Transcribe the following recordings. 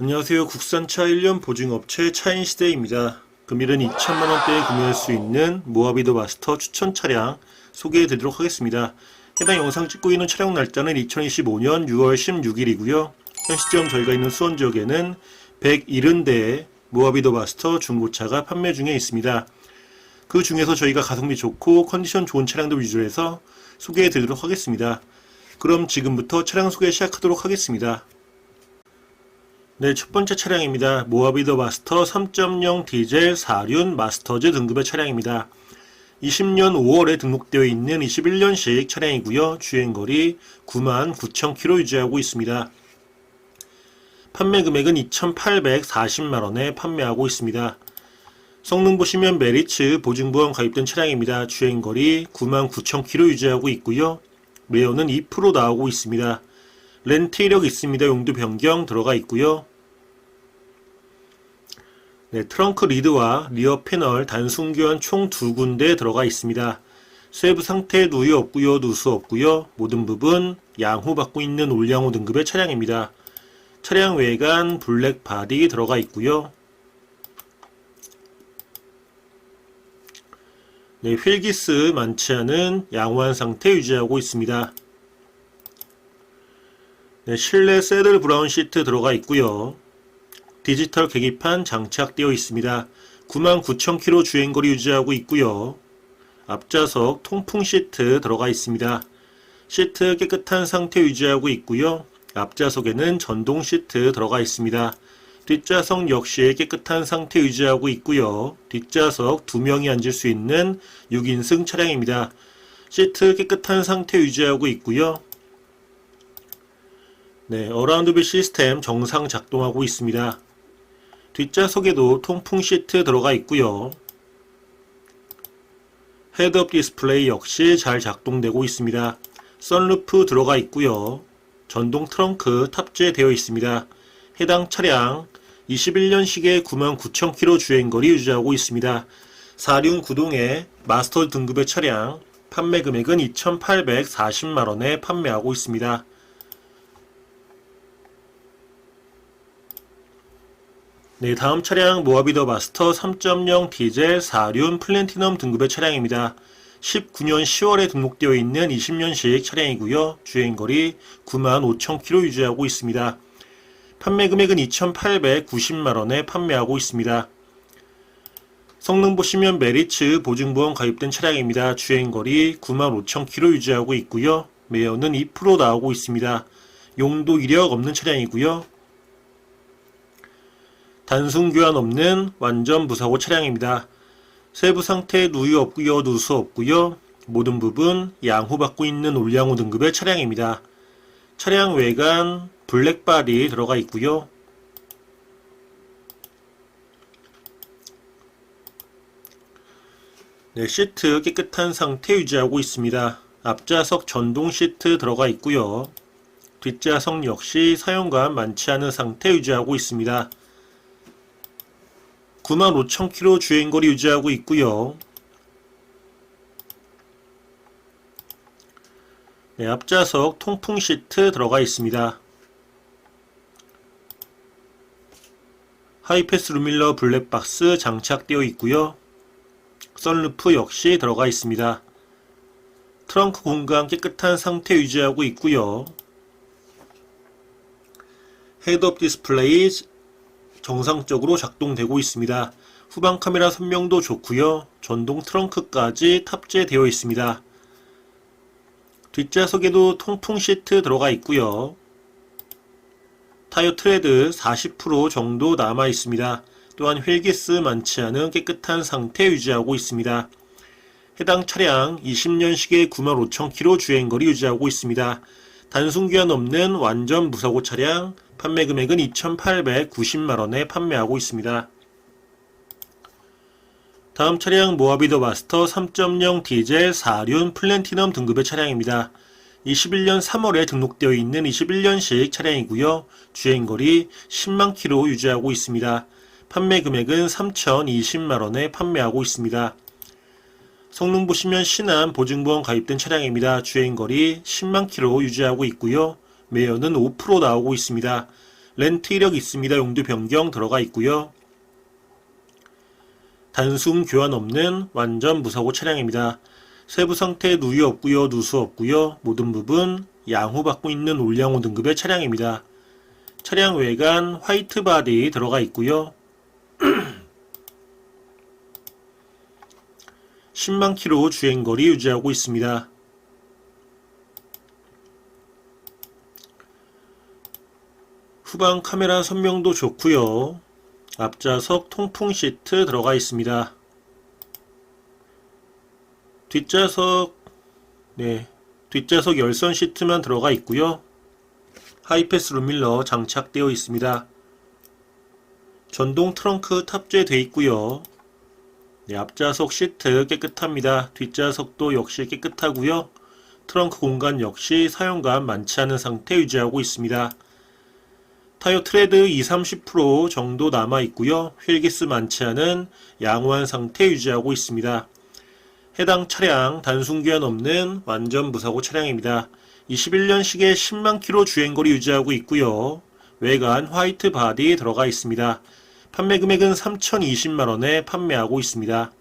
안녕하세요. 국산차 1년 보증업체 차인시대입니다. 금일은 2천만 원대에 구매할 수 있는 모하비도 마스터 추천 차량 소개해 드리도록 하겠습니다. 해당 영상 찍고 있는 촬영 날짜는 2025년 6월 16일이고요. 현 시점 저희가 있는 수원 지역에는 170대의 모하비도 마스터 중고차가 판매 중에 있습니다. 그 중에서 저희가 가성비 좋고 컨디션 좋은 차량들 위주로 해서 소개해 드리도록 하겠습니다. 그럼 지금부터 차량 소개 시작하도록 하겠습니다. 네, 첫 번째 차량입니다. 모하비더 마스터 3.0 디젤 4륜 마스터즈 등급의 차량입니다. 20년 5월에 등록되어 있는 21년식 차량이고요. 주행거리 9만 9천 킬로 유지하고 있습니다. 판매 금액은 2,840만 원에 판매하고 있습니다. 성능 보시면 메리츠 보증보험 가입된 차량입니다. 주행거리 9만 9천 킬로 유지하고 있고요. 레어는 2% 나오고 있습니다. 렌트 이력 있습니다. 용도 변경 들어가 있고요. 네, 트렁크 리드와 리어 패널 단순 교환 총 두 군데 들어가 있습니다. 세부 상태 누유 없고요, 누수 없고요. 모든 부분 양호 받고 있는 올양호 등급의 차량입니다. 차량 외관 블랙 바디 들어가 있고요. 네, 휠기스 많지 않은 양호한 상태 유지하고 있습니다. 네, 실내 새들 브라운 시트 들어가 있고요. 디지털 계기판 장착되어 있습니다. 99,000km 주행거리 유지하고 있고요. 앞좌석 통풍 시트 들어가 있습니다. 시트 깨끗한 상태 유지하고 있고요. 앞좌석에는 전동 시트 들어가 있습니다. 뒷좌석 역시 깨끗한 상태 유지하고 있고요. 뒷좌석 두 명이 앉을 수 있는 6인승 차량입니다. 시트 깨끗한 상태 유지하고 있고요. 네, 어라운드 뷰 시스템 정상 작동하고 있습니다. 뒷좌석에도 통풍 시트 들어가 있고요. 헤드업 디스플레이 역시 잘 작동되고 있습니다. 선루프 들어가 있고요. 전동 트렁크 탑재되어 있습니다. 해당 차량 21년식의 99,000km 주행거리 유지하고 있습니다. 4륜 구동의 마스터 등급의 차량 판매 금액은 2,840만원에 판매하고 있습니다. 네, 다음 차량 모하비더 마스터 3.0 디젤 4륜 플래티넘 등급의 차량입니다. 19년 10월에 등록되어 있는 20년식 차량이고요. 주행거리 95,000km 유지하고 있습니다. 판매 금액은 2,890만원에 판매하고 있습니다. 성능 보시면 메리츠 보증보험 가입된 차량입니다. 주행거리 95,000km 유지하고 있고요. 매연은 2% 나오고 있습니다. 용도 이력 없는 차량이고요. 단순 교환 없는 완전 무사고 차량입니다. 세부 상태 누유 없고요, 누수 없고요. 모든 부분 양호 받고 있는 올양호 등급의 차량입니다. 차량 외관 블랙바디 들어가 있고요. 네, 시트 깨끗한 상태 유지하고 있습니다. 앞좌석 전동 시트 들어가 있고요. 뒷좌석 역시 사용감 많지 않은 상태 유지하고 있습니다. 95,000km 주행거리 유지하고 있고요. 네, 앞좌석 통풍 시트 들어가 있습니다. 하이패스 루밀러 블랙박스 장착되어 있고요. 썬루프 역시 들어가 있습니다. 트렁크 공간 깨끗한 상태 유지하고 있고요. 헤드업 디스플레이 정상적으로 작동되고 있습니다. 후방 카메라 선명도 좋고요. 전동 트렁크까지 탑재되어 있습니다. 뒷좌석에도 통풍 시트 들어가 있고요. 타이어 트레드 40% 정도 남아 있습니다. 또한 휠기스 많지 않은 깨끗한 상태 유지하고 있습니다. 해당 차량 20년식의 95,000km 주행거리 유지하고 있습니다. 단순 교환 없는 완전 무사고 차량 판매 금액은 2,890만원에 판매하고 있습니다. 다음 차량 모하비더 마스터 3.0 디젤 4륜 플래티넘 등급의 차량입니다. 21년 3월에 등록되어 있는 21년식 차량이고요. 주행거리 10만 킬로 유지하고 있습니다. 판매 금액은 3,020만원에 판매하고 있습니다. 성능 보시면 신한 보증보험 가입된 차량입니다. 주행거리 10만 킬로 유지하고 있고요. 매연은 5% 나오고 있습니다. 렌트 이력 있습니다. 용도 변경 들어가 있고요. 단순 교환 없는 완전 무사고 차량입니다. 세부 상태 누유 없고요. 누수 없고요. 모든 부분 양호 받고 있는 올양호 등급의 차량입니다. 차량 외관 화이트 바디 들어가 있고요. 10만 킬로 주행거리 유지하고 있습니다. 후방 카메라 선명도 좋고요. 앞좌석 통풍 시트 들어가 있습니다. 뒷좌석 네 뒷좌석 열선 시트만 들어가 있고요. 하이패스 룸밀러 장착되어 있습니다. 전동 트렁크 탑재되어 있고요. 네, 앞좌석 시트 깨끗합니다. 뒷좌석도 역시 깨끗하고요. 트렁크 공간 역시 사용감 많지 않은 상태 유지하고 있습니다. 타이어 트레드 20-30% 정도 남아 있고요. 휠기스 많지 않은 양호한 상태 유지하고 있습니다. 해당 차량 단순 교환 없는 완전 무사고 차량입니다. 21년식에 10만 킬로 주행거리 유지하고 있고요. 외관 화이트 바디 들어가 있습니다. 판매 금액은 3,020만원에 판매하고 있습니다.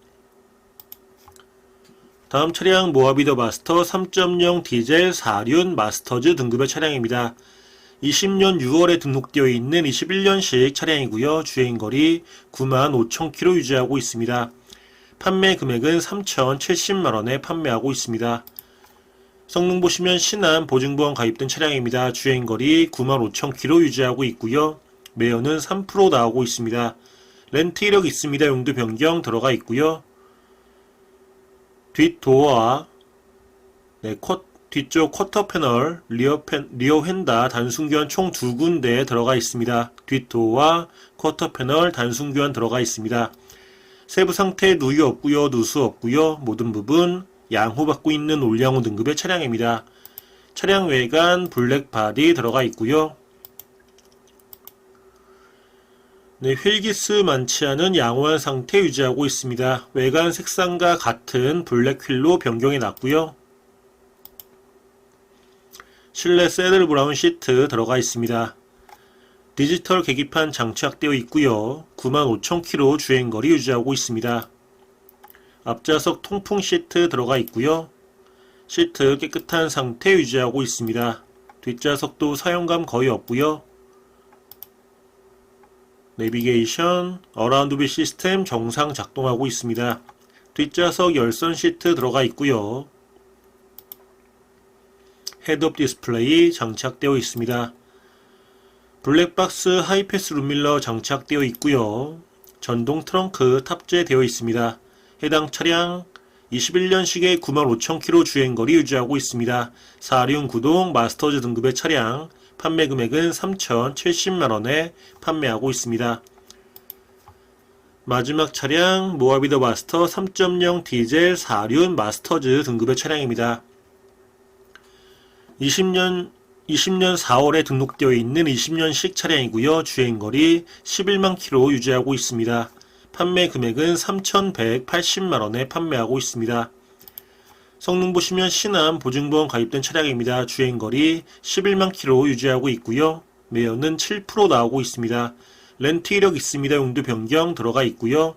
다음 차량 모하비더 마스터 3.0 디젤 4륜 마스터즈 등급의 차량입니다. 20년 6월에 등록되어 있는 21년식 차량이고요. 주행거리 9만 5천 킬로 유지하고 있습니다. 판매 금액은 3,070만원에 판매하고 있습니다. 성능 보시면 신한 보증보험 가입된 차량입니다. 주행거리 9만 5천 킬로 유지하고 있고요. 매연은 3% 나오고 있습니다. 렌트 이력 있습니다. 용도 변경 들어가 있고요. 뒷도어와 네, 쿼, 뒤쪽 쿼터 패널, 리어, 펜, 리어 휀다 단순 교환 총 두 군데 들어가 있습니다. 뒷도어와 쿼터 패널 단순 교환 들어가 있습니다. 세부 상태 누유 없고요, 누수 없고요. 모든 부분 양호 받고 있는 올양호 등급의 차량입니다. 차량 외관 블랙 바디 들어가 있고요. 네, 휠기스 많지 않은 양호한 상태 유지하고 있습니다. 외관 색상과 같은 블랙 휠로 변경해 놨고요. 실내 새들 브라운 시트 들어가 있습니다. 디지털 계기판 장착되어 있고요. 95,000km 주행거리 유지하고 있습니다. 앞좌석 통풍 시트 들어가 있고요. 시트 깨끗한 상태 유지하고 있습니다. 뒷좌석도 사용감 거의 없고요. 내비게이션, 어라운드 비 시스템 정상 작동하고 있습니다. 뒷좌석 열선 시트 들어가 있고요. 헤드업 디스플레이 장착되어 있습니다. 블랙박스 하이패스 룸밀러 장착되어 있고요. 전동 트렁크 탑재되어 있습니다. 해당 차량 21년식에 95,000km 주행거리 유지하고 있습니다. 4륜 구동 마스터즈 등급의 차량 판매 금액은 3,070만원에 판매하고 있습니다. 마지막 차량 모하비더 마스터 3.0 디젤 4륜 마스터즈 등급의 차량입니다. 20년 20년 4월에 등록되어 있는 20년식 차량이고요. 주행거리 11만 킬로 유지하고 있습니다. 판매 금액은 3,180만 원에 판매하고 있습니다. 성능 보시면 신한 보증보험 가입된 차량입니다. 주행거리 11만 킬로 유지하고 있고요. 매연은 7% 나오고 있습니다. 렌트 이력 있습니다. 용도 변경 들어가 있고요.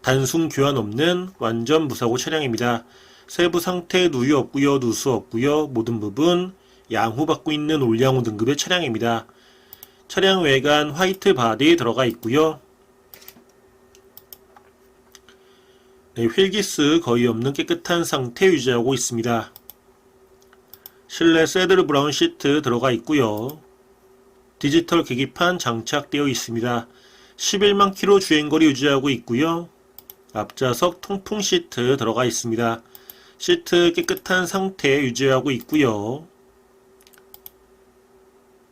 단순 교환 없는 완전 무사고 차량입니다. 세부 상태 누유 없고요. 누수 없고요. 모든 부분 양호 받고 있는 올양호 등급의 차량입니다. 차량 외관 화이트 바디 들어가 있고요. 네, 휠기스 거의 없는 깨끗한 상태 유지하고 있습니다. 실내 새들 브라운 시트 들어가 있고요. 디지털 계기판 장착되어 있습니다. 11만 킬로 주행거리 유지하고 있고요. 앞좌석 통풍 시트 들어가 있습니다. 시트 깨끗한 상태 유지하고 있고요.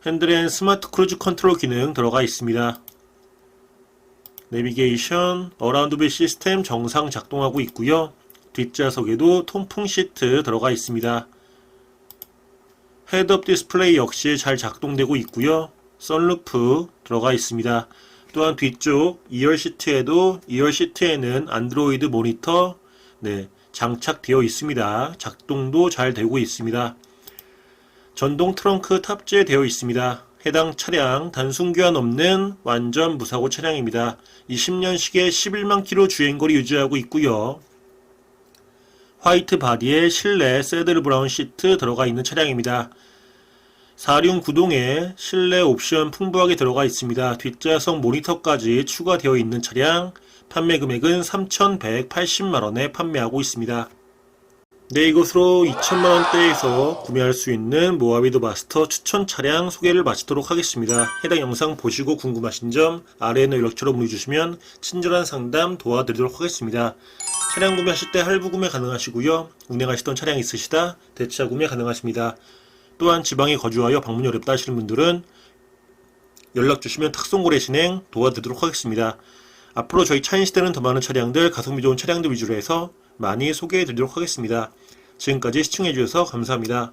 핸들엔 스마트 크루즈 컨트롤 기능 들어가 있습니다. 내비게이션, 어라운드 비 시스템 정상 작동하고 있고요. 뒷좌석에도 통풍 시트 들어가 있습니다. 헤드업 디스플레이 역시 잘 작동되고 있고요. 썬루프 들어가 있습니다. 또한 뒤쪽 2열 시트에도 2열 시트에는 안드로이드 모니터 네, 장착되어 있습니다. 작동도 잘 되고 있습니다. 전동 트렁크 탑재되어 있습니다. 해당 차량 단순 교환 없는 완전 무사고 차량입니다. 20년식에 11만 킬로 주행거리 유지하고 있고요. 화이트 바디에 실내 새들 브라운 시트 들어가 있는 차량입니다. 4륜 구동에 실내 옵션 풍부하게 들어가 있습니다. 뒷좌석 모니터까지 추가되어 있는 차량 판매 금액은 3,180만원에 판매하고 있습니다. 네, 이것으로 2천만원대에서 구매할 수 있는 모하비드 마스터 추천 차량 소개를 마치도록 하겠습니다. 해당 영상 보시고 궁금하신 점 아래에 연락처로 문의 주시면 친절한 상담 도와드리도록 하겠습니다. 차량 구매하실 때 할부 구매 가능하시고요. 운행하시던 차량 있으시다 대차 구매 가능하십니다. 또한 지방에 거주하여 방문이 어렵다 하시는 분들은 연락 주시면 특송거래 진행 도와드리도록 하겠습니다. 앞으로 저희 차인시대는 더 많은 차량들, 가성비 좋은 차량들 위주로 해서 많이 소개해 드리도록 하겠습니다. 지금까지 시청해 주셔서 감사합니다.